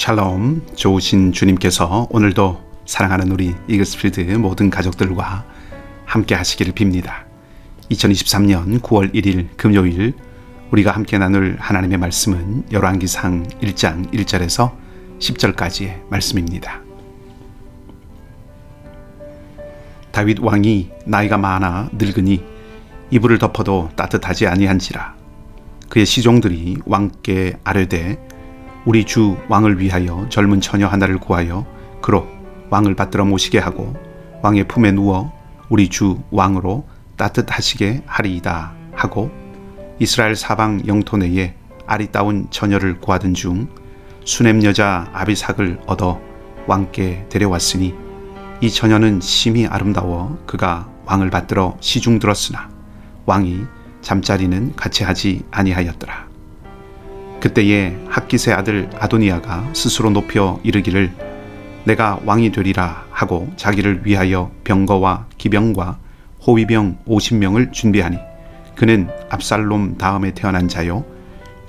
샬롬 좋으신 주님께서 오늘도 사랑하는 우리 이글스필드 모든 가족들과 함께 하시기를 빕니다. 2023년 9월 1일 금요일 우리가 함께 나눌 하나님의 말씀은 열왕기상 1장 1절에서 10절까지의 말씀입니다. 다윗 왕이 나이가 많아 늙으니 이불을 덮어도 따뜻하지 아니한지라 그의 시종들이 왕께 아뢰되 우리 주 왕을 위하여 젊은 처녀 하나를 구하여 그로 왕을 받들어 모시게 하고 왕의 품에 누워 우리 주 왕으로 따뜻하시게 하리이다 하고 이스라엘 사방 영토 내에 아리따운 처녀를 구하던 중 수냄 여자 아비삭을 얻어 왕께 데려왔으니 이 처녀는 심히 아름다워 그가 왕을 받들어 시중 들었으나 왕이 잠자리는 같이 하지 아니하였더라. 그때에 학기세 아들 아도니아가 스스로 높여 이르기를 내가 왕이 되리라 하고 자기를 위하여 병거와 기병과 호위병 50명을 준비하니 그는 압살롬 다음에 태어난 자요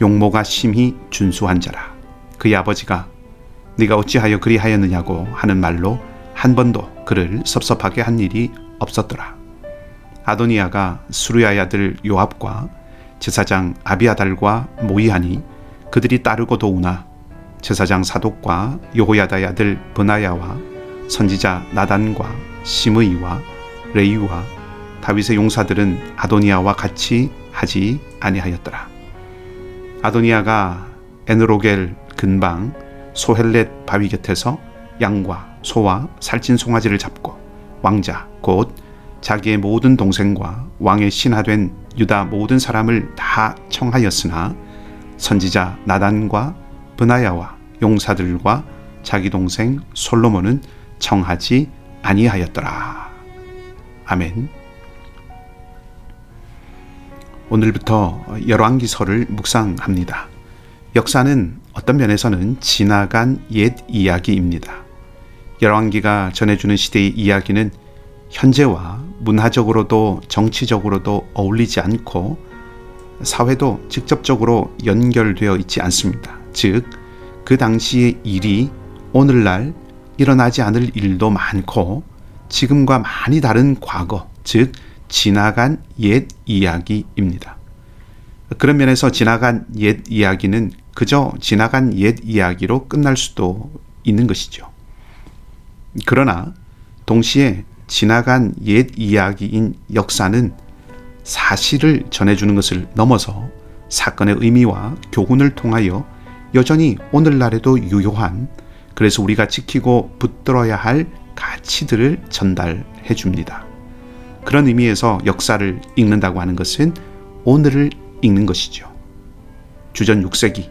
용모가 심히 준수한 자라. 그의 아버지가 네가 어찌하여 그리하였느냐고 하는 말로 한 번도 그를 섭섭하게 한 일이 없었더라. 아도니아가 수르야의 아들 요압과 제사장 아비아달과 모이하니 그들이 따르고 도우나 제사장 사독과 요호야다의 아들 버나야와 선지자 나단과 시므이와 레이와 다윗의 용사들은 아도니아와 같이 하지 아니하였더라. 아도니아가 에느로겔 근방 소헬렛 바위 곁에서 양과 소와 살찐 송아지를 잡고 왕자 곧 자기의 모든 동생과 왕의 신하된 유다 모든 사람을 다 청하였으나 선지자 나단과 브나야와 용사들과 자기 동생 솔로몬은 청하지 아니하였더라. 아멘. 오늘부터 열왕기서를 묵상합니다. 역사는 어떤 면에서는 지나간 옛 이야기입니다. 열왕기가 전해주는 시대의 이야기는 현재와 문화적으로도 정치적으로도 어울리지 않고 사회도 직접적으로 연결되어 있지 않습니다. 즉, 그 당시의 일이 오늘날 일어나지 않을 일도 많고 지금과 많이 다른 과거, 즉, 지나간 옛 이야기입니다. 그런 면에서 지나간 옛 이야기는 그저 지나간 옛 이야기로 끝날 수도 있는 것이죠. 그러나 동시에 지나간 옛 이야기인 역사는 사실을 전해주는 것을 넘어서 사건의 의미와 교훈을 통하여 여전히 오늘날에도 유효한 그래서 우리가 지키고 붙들어야 할 가치들을 전달해 줍니다. 그런 의미에서 역사를 읽는다고 하는 것은 오늘을 읽는 것이죠. 주전 6세기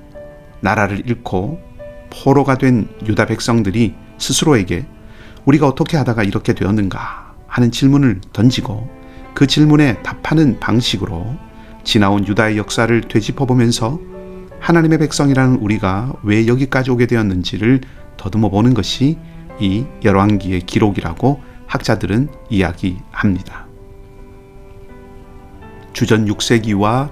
나라를 잃고 포로가 된 유다 백성들이 스스로에게 우리가 어떻게 하다가 이렇게 되었는가 하는 질문을 던지고 그 질문에 답하는 방식으로 지나온 유다의 역사를 되짚어보면서 하나님의 백성이라는 우리가 왜 여기까지 오게 되었는지를 더듬어 보는 것이 이 열왕기의 기록이라고 학자들은 이야기합니다. 주전 6세기와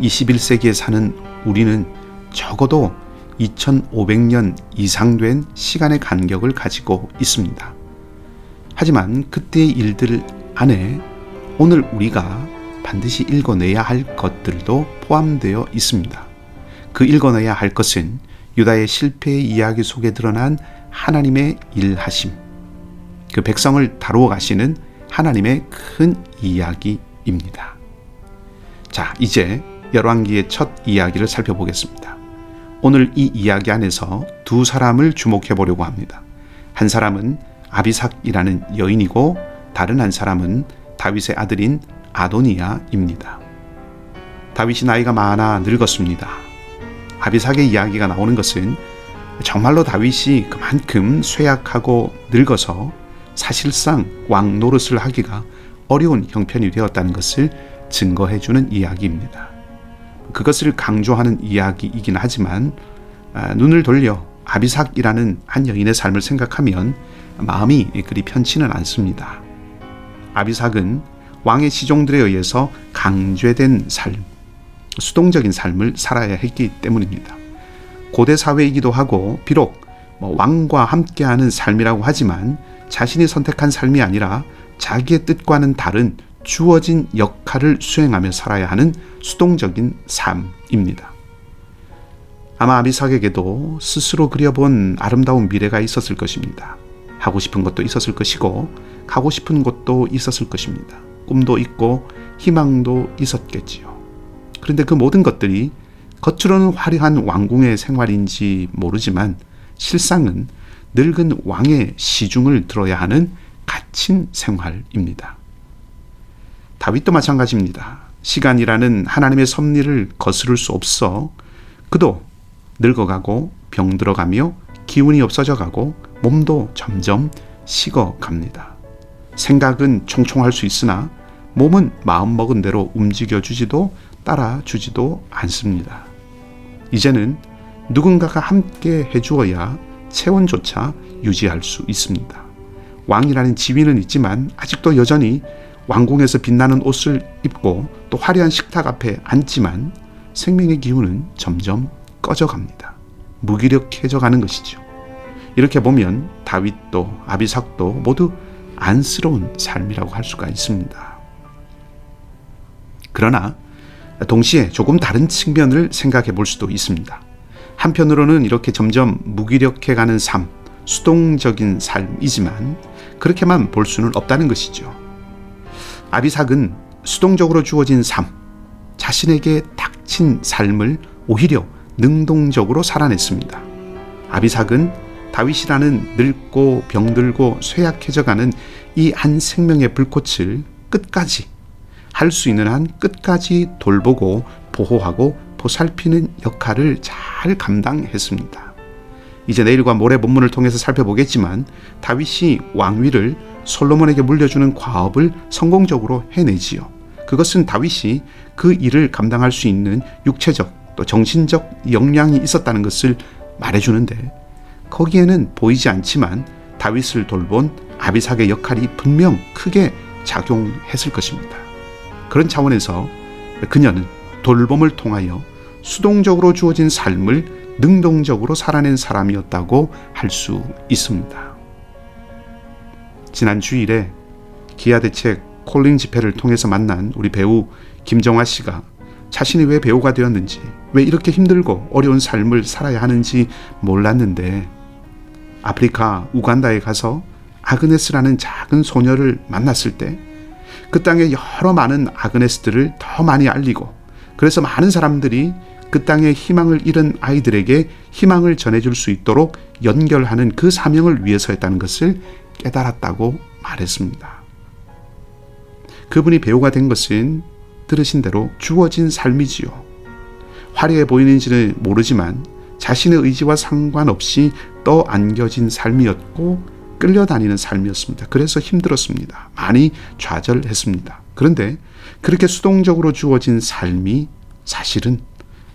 21세기에 사는 우리는 적어도 2500년 이상 된 시간의 간격을 가지고 있습니다. 하지만 그때의 일들 안에 오늘 우리가 반드시 읽어내야 할 것들도 포함되어 있습니다. 그 읽어내야 할 것은 유다의 실패의 이야기 속에 드러난 하나님의 일하심, 그 백성을 다루어 가시는 하나님의 큰 이야기입니다. 자, 이제 열왕기의 첫 이야기를 살펴보겠습니다. 오늘 이 이야기 안에서 두 사람을 주목해 보려고 합니다. 한 사람은 아비삭이라는 여인이고 다른 한 사람은 다윗의 아들인 아도니아입니다. 다윗이 나이가 많아 늙었습니다. 아비삭의 이야기가 나오는 것은 정말로 다윗이 그만큼 쇠약하고 늙어서 사실상 왕 노릇을 하기가 어려운 형편이 되었다는 것을 증거해 주는 이야기입니다. 그것을 강조하는 이야기이긴 하지만 아, 눈을 돌려 아비삭이라는 한 여인의 삶을 생각하면 마음이 그리 편치는 않습니다. 아비삭은 왕의 시종들에 의해서 강제된 삶, 수동적인 삶을 살아야 했기 때문입니다. 고대 사회이기도 하고 비록 뭐 왕과 함께하는 삶이라고 하지만 자신이 선택한 삶이 아니라 자기의 뜻과는 다른 주어진 역할을 수행하며 살아야 하는 수동적인 삶입니다. 아마 아비삭에게도 스스로 그려본 아름다운 미래가 있었을 것입니다. 하고 싶은 것도 있었을 것이고 가고 싶은 곳도 있었을 것입니다. 꿈도 있고 희망도 있었겠지요. 그런데 그 모든 것들이 겉으로는 화려한 왕궁의 생활인지 모르지만 실상은 늙은 왕의 시중을 들어야 하는 갇힌 생활입니다. 다윗도 마찬가지입니다. 시간이라는 하나님의 섭리를 거스를 수 없어 그도 늙어가고 병들어가며 기운이 없어져 가고 몸도 점점 식어갑니다. 생각은 총총할 수 있으나 몸은 마음먹은 대로 움직여주지도 따라주지도 않습니다. 이제는 누군가가 함께 해주어야 체온조차 유지할 수 있습니다. 왕이라는 지위는 있지만 아직도 여전히 왕궁에서 빛나는 옷을 입고 또 화려한 식탁 앞에 앉지만 생명의 기운은 점점 꺼져갑니다. 무기력해져 가는 것이죠. 이렇게 보면 다윗도 아비삭도 모두 안쓰러운 삶이라고 할 수가 있습니다. 그러나 동시에 조금 다른 측면을 생각해 볼 수도 있습니다. 한편으로는 이렇게 점점 무기력해 가는 삶, 수동적인 삶이지만 그렇게만 볼 수는 없다는 것이죠. 아비삭은 수동적으로 주어진 삶, 자신에게 닥친 삶을 오히려 능동적으로 살아냈습니다. 아비삭은 다윗이라는 늙고 병들고 쇠약해져가는 이 한 생명의 불꽃을 끝까지 할 수 있는 한 끝까지 돌보고 보호하고 보살피는 역할을 잘 감당했습니다. 이제 내일과 모레 본문을 통해서 살펴보겠지만 다윗이 왕위를 솔로몬에게 물려주는 과업을 성공적으로 해내지요. 그것은 다윗이 그 일을 감당할 수 있는 육체적 또 정신적 역량이 있었다는 것을 말해주는데 거기에는 보이지 않지만 다윗을 돌본 아비삭의 역할이 분명 크게 작용했을 것입니다. 그런 차원에서 그녀는 돌봄을 통하여 수동적으로 주어진 삶을 능동적으로 살아낸 사람이었다고 할 수 있습니다. 지난 주일에 기아 대책 콜링 집회를 통해서 만난 우리 배우 김정아 씨가 자신이 왜 배우가 되었는지, 왜 이렇게 힘들고 어려운 삶을 살아야 하는지 몰랐는데 아프리카 우간다에 가서 아그네스라는 작은 소녀를 만났을 때 그 땅에 여러 많은 아그네스들을 더 많이 알리고 그래서 많은 사람들이 그 땅에 희망을 잃은 아이들에게 희망을 전해줄 수 있도록 연결하는 그 사명을 위해서였다는 것을 깨달았다고 말했습니다. 그분이 배우가 된 것은 들으신 대로 주어진 삶이지요. 화려해 보이는지는 모르지만 자신의 의지와 상관없이 떠안겨진 삶이었고 끌려다니는 삶이었습니다. 그래서 힘들었습니다. 많이 좌절했습니다. 그런데 그렇게 수동적으로 주어진 삶이 사실은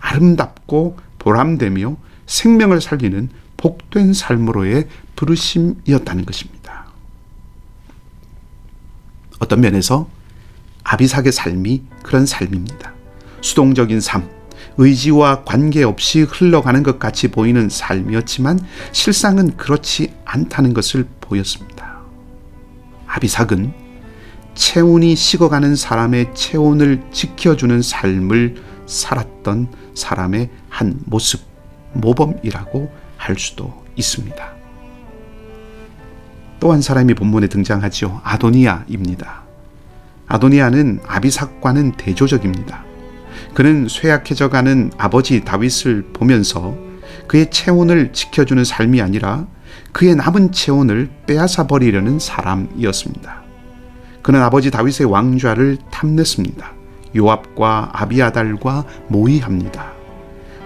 아름답고 보람되며 생명을 살리는 복된 삶으로의 부르심이었다는 것입니다. 어떤 면에서 아비삭의 삶이 그런 삶입니다. 수동적인 삶, 의지와 관계없이 흘러가는 것 같이 보이는 삶이었지만 실상은 그렇지 않다는 것을 보였습니다. 아비삭은 체온이 식어가는 사람의 체온을 지켜주는 삶을 살았던 사람의 한 모습, 모범이라고 할 수도 있습니다. 또 한 사람이 본문에 등장하지요. 아도니아입니다. 아도니아는 아비삭과는 대조적입니다. 그는 쇠약해져가는 아버지 다윗을 보면서 그의 체온을 지켜주는 삶이 아니라 그의 남은 체온을 빼앗아 버리려는 사람이었습니다. 그는 아버지 다윗의 왕좌를 탐냈습니다. 요압과 아비아달과 모의합니다.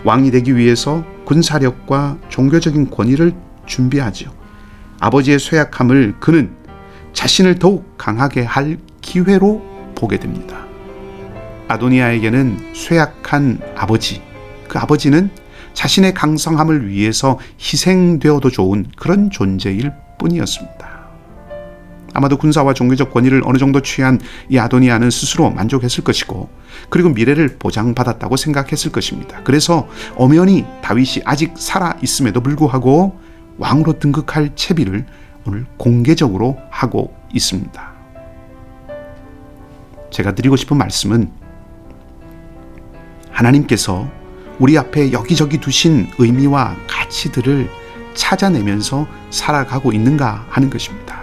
왕이 되기 위해서 군사력과 종교적인 권위를 준비하지요. 아버지의 쇠약함을 그는 자신을 더욱 강하게 할 기회로 보게 됩니다. 아도니아에게는 쇠약한 아버지, 그 아버지는 자신의 강성함을 위해서 희생되어도 좋은 그런 존재일 뿐이었습니다. 아마도 군사와 종교적 권위를 어느 정도 취한 이 아도니아는 스스로 만족했을 것이고 그리고 미래를 보장받았다고 생각했을 것입니다. 그래서 엄연히 다윗이 아직 살아 있음에도 불구하고 왕으로 등극할 채비를 오늘 공개적으로 하고 있습니다. 제가 드리고 싶은 말씀은 하나님께서 우리 앞에 여기저기 두신 의미와 가치들을 찾아내면서 살아가고 있는가 하는 것입니다.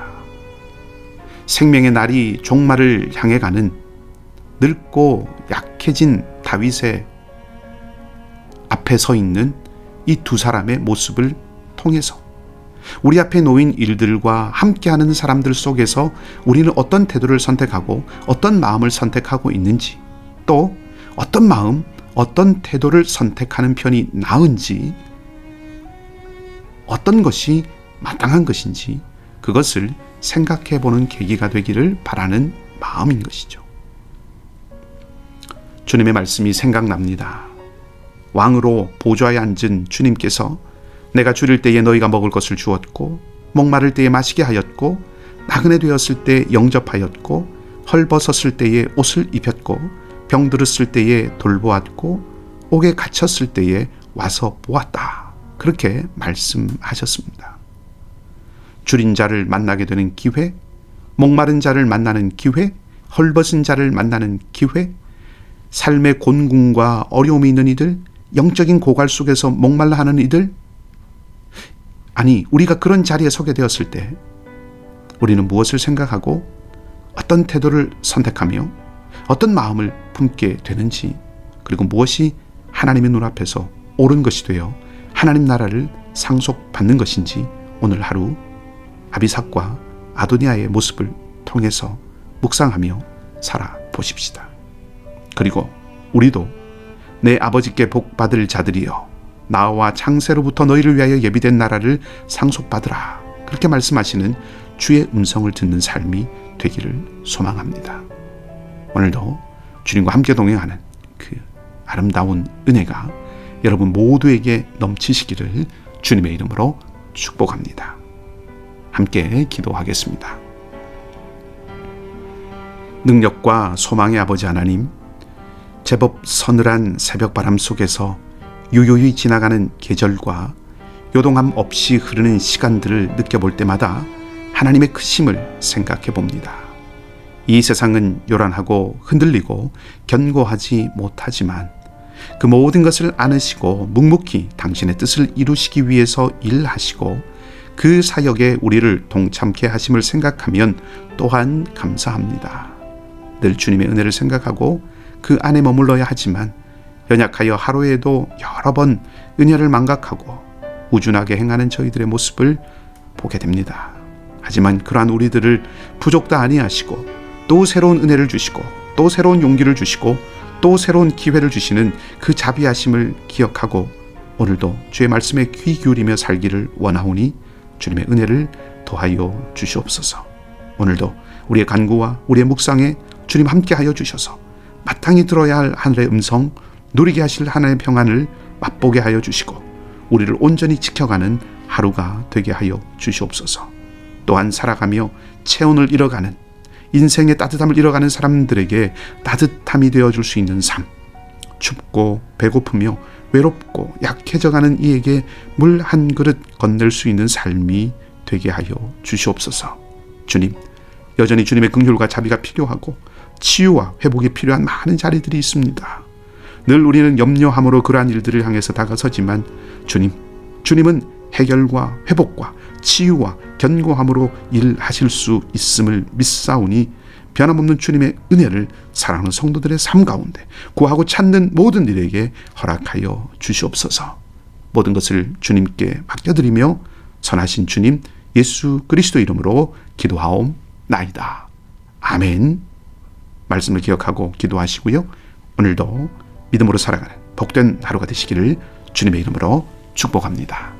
생명의 날이 종말을 향해 가는 늙고 약해진 다윗의 앞에 서 있는 이 두 사람의 모습을 통해서 우리 앞에 놓인 일들과 함께하는 사람들 속에서 우리는 어떤 태도를 선택하고 어떤 마음을 선택하고 있는지 또 어떤 마음, 어떤 태도를 선택하는 편이 나은지 어떤 것이 마땅한 것인지 그것을 생각해 보는 계기가 되기를 바라는 마음인 것이죠. 주님의 말씀이 생각납니다. 왕으로 보좌에 앉은 주님께서 내가 줄일 때에 너희가 먹을 것을 주었고 목마를 때에 마시게 하였고 나그네 되었을 때 영접하였고 헐벗었을 때에 옷을 입혔고 병들었을 때에 돌보았고 옥에 갇혔을 때에 와서 보았다. 그렇게 말씀하셨습니다. 줄인 자를 만나게 되는 기회, 목마른 자를 만나는 기회, 헐벗은 자를 만나는 기회, 삶의 곤궁과 어려움이 있는 이들, 영적인 고갈 속에서 목말라 하는 이들, 아니, 우리가 그런 자리에 서게 되었을 때 우리는 무엇을 생각하고 어떤 태도를 선택하며 어떤 마음을 품게 되는지 그리고 무엇이 하나님의 눈앞에서 옳은 것이 되어 하나님 나라를 상속받는 것인지 오늘 하루 아비삭과 아도니아의 모습을 통해서 묵상하며 살아보십시다. 그리고 우리도 내 아버지께 복 받을 자들이여 나와 창세로부터 너희를 위하여 예비된 나라를 상속받으라. 그렇게 말씀하시는 주의 음성을 듣는 삶이 되기를 소망합니다. 오늘도 주님과 함께 동행하는 그 아름다운 은혜가 여러분 모두에게 넘치시기를 주님의 이름으로 축복합니다. 함께 기도하겠습니다. 능력과 소망의 아버지 하나님, 제법 서늘한 새벽 바람 속에서 유유히 지나가는 계절과 요동함 없이 흐르는 시간들을 느껴볼 때마다 하나님의 크심을 생각해 봅니다. 이 세상은 요란하고 흔들리고 견고하지 못하지만 그 모든 것을 안으시고 묵묵히 당신의 뜻을 이루시기 위해서 일하시고 그 사역에 우리를 동참케 하심을 생각하면 또한 감사합니다. 늘 주님의 은혜를 생각하고 그 안에 머물러야 하지만 연약하여 하루에도 여러 번 은혜를 망각하고 우준하게 행하는 저희들의 모습을 보게 됩니다. 하지만 그러한 우리들을 부족다 아니하시고 또 새로운 은혜를 주시고 또 새로운 용기를 주시고 또 새로운 기회를 주시는 그 자비하심을 기억하고 오늘도 주의 말씀에 귀 기울이며 살기를 원하오니 주님의 은혜를 더하여 주시옵소서. 오늘도 우리의 간구와 우리의 묵상에 주님 함께하여 주셔서 마땅히 들어야 할 하늘의 음성 누리게 하실 하나님의 평안을 맛보게 하여 주시고 우리를 온전히 지켜가는 하루가 되게 하여 주시옵소서. 또한 살아가며 체온을 잃어가는 인생의 따뜻함을 잃어가는 사람들에게 따뜻함이 되어 줄 수 있는 삶. 춥고 배고프며 외롭고 약해져가는 이에게 물 한 그릇 건넬 수 있는 삶이 되게 하여 주시옵소서. 주님, 여전히 주님의 긍휼과 자비가 필요하고 치유와 회복이 필요한 많은 자리들이 있습니다. 늘 우리는 염려함으로 그러한 일들을 향해서 다가서지만 주님, 주님은 해결과 회복과 치유와 견고함으로 일하실 수 있음을 믿사오니 변함없는 주님의 은혜를 사랑하는 성도들의 삶 가운데 구하고 찾는 모든 일에게 허락하여 주시옵소서. 모든 것을 주님께 맡겨드리며 선하신 주님 예수 그리스도 이름으로 기도하옵나이다. 아멘. 말씀을 기억하고 기도하시고요. 오늘도 믿음으로 살아가는 복된 하루가 되시기를 주님의 이름으로 축복합니다.